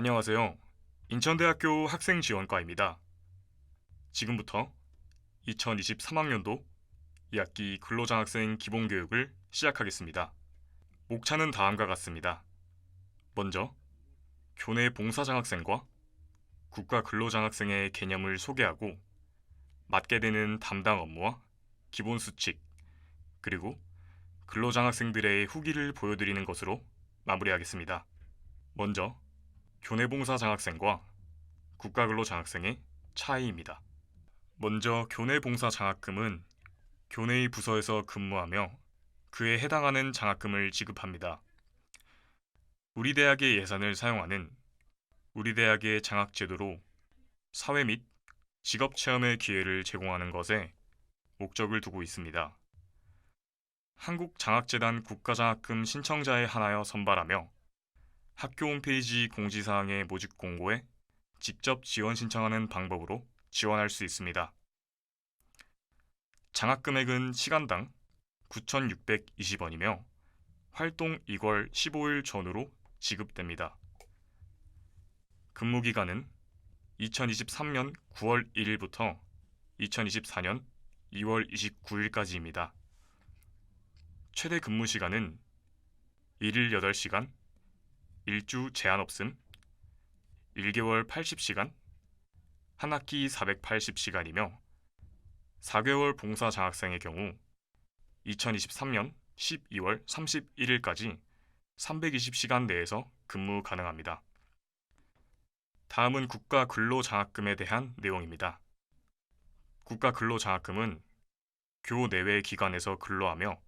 안녕하세요. 인천대학교 학생지원과입니다. 지금부터 2023학년도 2학기 근로장학생 기본교육을 시작하겠습니다. 목차는 다음과 같습니다. 먼저 교내 봉사장학생과 국가 근로장학생의 개념을 소개하고 맡게 되는 담당 업무와 기본 수칙 그리고 근로장학생들의 후기를 보여드리는 것으로 마무리하겠습니다. 먼저 교내봉사 장학생과 국가근로 장학생의 차이입니다. 먼저 교내봉사 장학금은 교내의 부서에서 근무하며 그에 해당하는 장학금을 지급합니다. 우리 대학의 예산을 사용하는 우리 대학의 장학 제도로 사회 및 직업 체험의 기회를 제공하는 것에 목적을 두고 있습니다. 한국장학재단 국가장학금 신청자에 한하여 선발하며 학교 홈페이지 공지사항의 모집 공고에 직접 지원 신청하는 방법으로 지원할 수 있습니다. 장학 금액은 시간당 9,620원이며 활동 2월 15일 전후로 지급됩니다. 근무 기간은 2023년 9월 1일부터 2024년 2월 29일까지입니다. 최대 근무 시간은 1일 8시간, 1주 제한 없음, 1개월 80시간, 한 학기 480시간이며 4개월 봉사 장학생의 경우 2023년 12월 31일까지 320시간 내에서 근무 가능합니다. 다음은 국가 근로장학금에 대한 내용입니다. 국가 근로장학금은 교 내외 기관에서 근로하며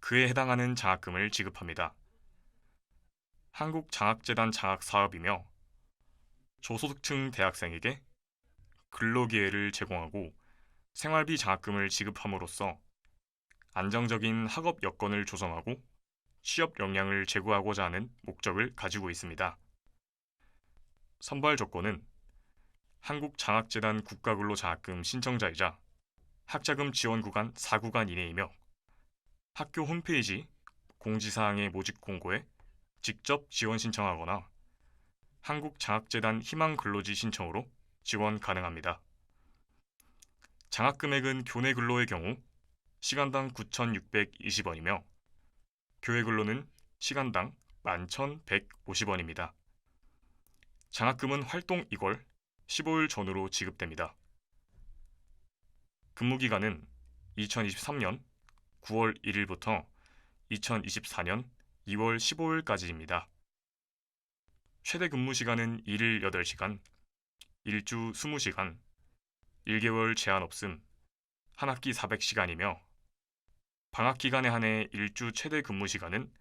그에 해당하는 장학금을 지급합니다. 한국장학재단 장학 사업이며 저소득층 대학생에게 근로기회를 제공하고 생활비 장학금을 지급함으로써 안정적인 학업 여건을 조성하고 취업 역량을 제고하고자 하는 목적을 가지고 있습니다. 선발 조건은 한국장학재단 국가근로장학금 신청자이자 학자금 지원 구간 4구간 이내이며 학교 홈페이지 공지사항의 모집 공고에 직접 지원 신청하거나 한국장학재단 희망근로지 신청으로 지원 가능합니다. 장학 금액은 교내 근로의 경우 시간당 9,620원이며 교회 근로는 시간당 11,150원입니다. 장학금은 활동 2월 15일 전후로 지급됩니다. 근무 기간은 2023년 9월 1일부터 2024년 2월 15일까지입니다. 최대 근무 시간은 1일 8시간, 1주 20시간, 1개월 제한 없음, 한 학기 400시간이며 방학 기간에 한해 1주 최대 근무 시간은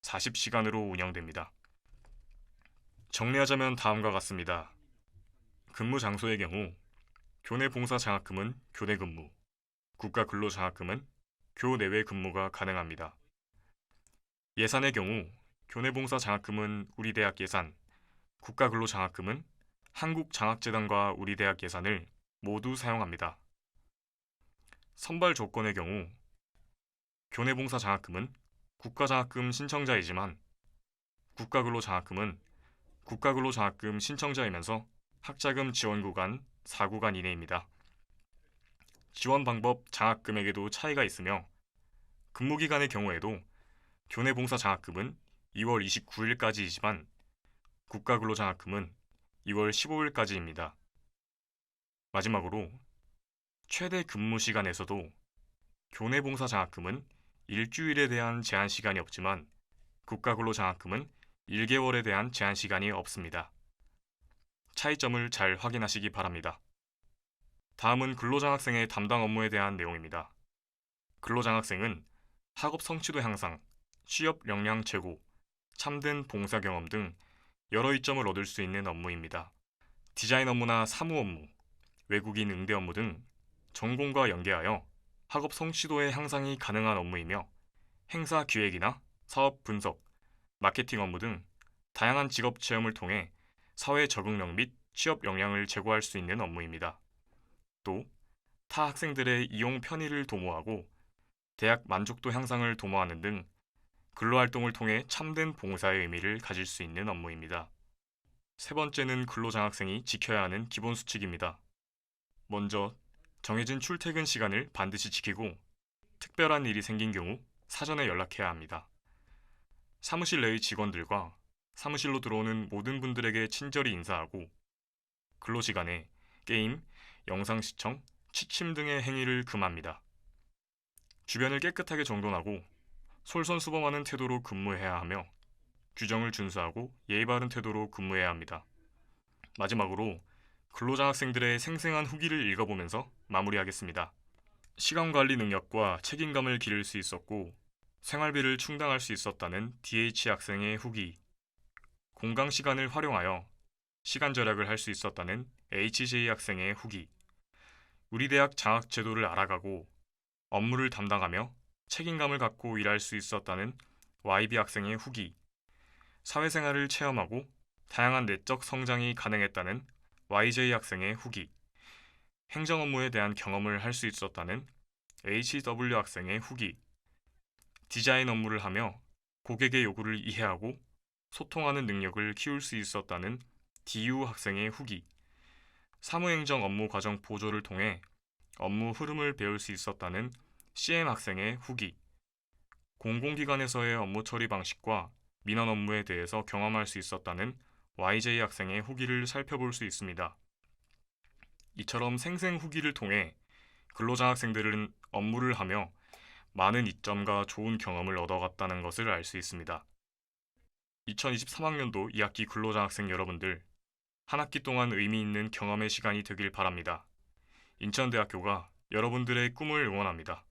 40시간으로 운영됩니다. 정리하자면 다음과 같습니다. 근무 장소의 경우 교내 봉사 장학금은 교내 근무, 국가 근로 장학금은 교 내외 근무가 가능합니다. 예산의 경우 교내 봉사 장학금은 우리 대학 예산, 국가 근로 장학금은 한국 장학재단과 우리 대학 예산을 모두 사용합니다. 선발 조건의 경우 교내 봉사 장학금은 국가 장학금 신청자이지만 국가 근로 장학금은 국가 근로 장학금 신청자이면서 학자금 지원 구간 4구간 이내입니다. 지원 방법 장학 금액에도 차이가 있으며 근무 기간의 경우에도 교내 봉사 장학금은 2월 29일까지이지만 국가근로장학금은 2월 15일까지입니다. 마지막으로 최대 근무 시간에서도 교내 봉사 장학금은 일주일에 대한 제한 시간이 없지만 국가근로장학금은 1개월에 대한 제한 시간이 없습니다. 차이점을 잘 확인하시기 바랍니다. 다음은 근로장학생의 담당 업무에 대한 내용입니다. 근로장학생은 학업 성취도 향상, 취업 역량 제고, 참된 봉사 경험 등 여러 이점을 얻을 수 있는 업무입니다. 디자인 업무나 사무 업무, 외국인 응대 업무 등 전공과 연계하여 학업 성취도의 향상이 가능한 업무이며 행사 기획이나 사업 분석, 마케팅 업무 등 다양한 직업 체험을 통해 사회 적응력 및 취업 역량을 제고할 수 있는 업무입니다. 또 타 학생들의 이용 편의를 도모하고 대학 만족도 향상을 도모하는 등 근로활동을 통해 참된 봉사의 의미를 가질 수 있는 업무입니다. 세 번째는 근로장학생이 지켜야 하는 기본 수칙입니다. 먼저 정해진 출퇴근 시간을 반드시 지키고 특별한 일이 생긴 경우 사전에 연락해야 합니다. 사무실 내의 직원들과 사무실로 들어오는 모든 분들에게 친절히 인사하고 근로시간에 게임, 영상 시청, 취침 등의 행위를 금합니다. 주변을 깨끗하게 정돈하고 솔선수범하는 태도로 근무해야 하며 규정을 준수하고 예의 바른 태도로 근무해야 합니다. 마지막으로 근로장학생들의 생생한 후기를 읽어보면서 마무리하겠습니다. 시간 관리 능력과 책임감을 기를 수 있었고 생활비를 충당할 수 있었다는 DH 학생의 후기. 공강 시간을 활용하여 시간 절약을 할 수 있었다는 HJ 학생의 후기. 우리 대학 장학 제도를 알아가고 업무를 담당하며 책임감을 갖고 일할 수 있었다는 YB 학생의 후기. 사회생활을 체험하고 다양한 내적 성장이 가능했다는 YJ 학생의 후기. 행정 업무에 대한 경험을 할 수 있었다는 HW 학생의 후기. 디자인 업무를 하며 고객의 요구를 이해하고 소통하는 능력을 키울 수 있었다는 DU 학생의 후기. 사무행정 업무 과정 보조를 통해 업무 흐름을 배울 수 있었다는 CM 학생의 후기. 공공기관에서의 업무 처리 방식과 민원 업무에 대해서 경험할 수 있었다는 YJ 학생의 후기를 살펴볼 수 있습니다. 이처럼 생생 후기를 통해 근로장학생들은 업무를 하며 많은 이점과 좋은 경험을 얻어갔다는 것을 알 수 있습니다. 2023학년도 2학기 근로장학생 여러분들, 한 학기 동안 의미 있는 경험의 시간이 되길 바랍니다. 인천대학교가 여러분들의 꿈을 응원합니다.